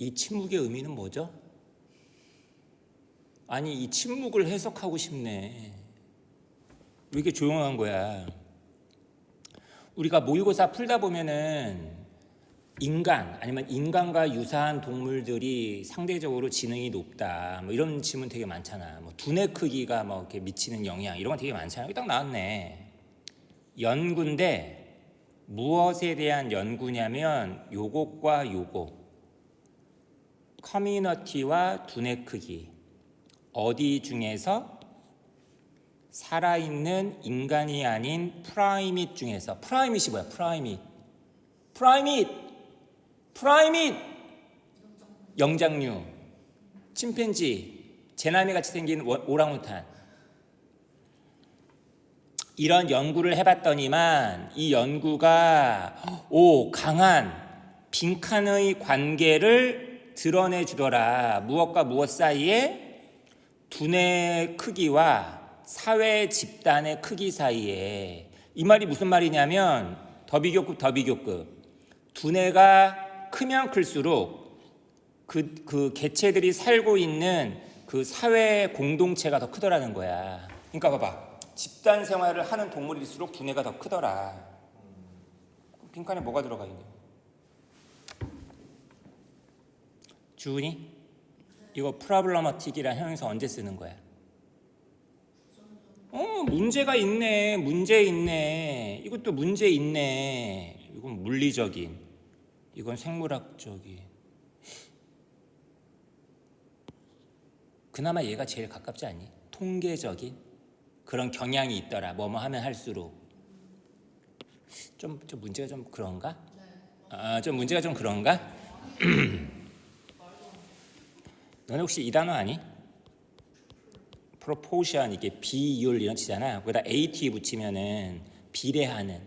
이 침묵의 의미는 뭐죠? 아니 이 침묵을 해석하고 싶네. 왜 이렇게 조용한 거야? 우리가 모의고사 풀다 보면은 인간 아니면 인간과 유사한 동물들이 상대적으로 지능이 높다. 뭐 이런 질문 되게 많잖아. 뭐 두뇌 크기가 뭐 이렇게 미치는 영향 이런 거 되게 많잖아. 딱 나왔네. 연구인데 무엇에 대한 연구냐면 요것과 요거 커뮤니티와 두뇌 크기. 어디 중에서 살아있는 인간이 아닌 프라이밋 중에서 프라이밋이 뭐야? 프라이밋. 프라이밋! 프라이밋! 영장류. 침팬지. 제나미 같이 생긴 워- 오랑우탄. 이런 연구를 해봤더니만 이 연구가 오 강한 빈칸의 관계를 드러내 주더라 무엇과 무엇 사이에 두뇌 크기와 사회 집단의 크기 사이에 이 말이 무슨 말이냐면 더비교급 더비교급 두뇌가 크면 클수록 그, 그 개체들이 살고 있는 그 사회 공동체가 더 크더라는 거야. 그러니까 봐봐. 집단 생활을 하는 동물일수록 두뇌가 더 크더라. 빈칸에 뭐가 들어가 있냐? 주은이? 이거 프라블러마틱이란 형용사 언제 쓰는 거야? 어, 문제가 있네. 문제 있네. 이것도 문제 있네. 이건 물리적인. 이건 생물학적인. 그나마 얘가 제일 가깝지 않니? 통계적인 그런 경향이 있더라. 뭐뭐 하면 할수록 좀, 좀 문제가 좀 그런가? 아, 좀 문제가 좀 그런가? 너네 혹시 이 단어 아니? proportion 이게 비율 이런 치잖아. 거기다 at 붙이면은 비례하는.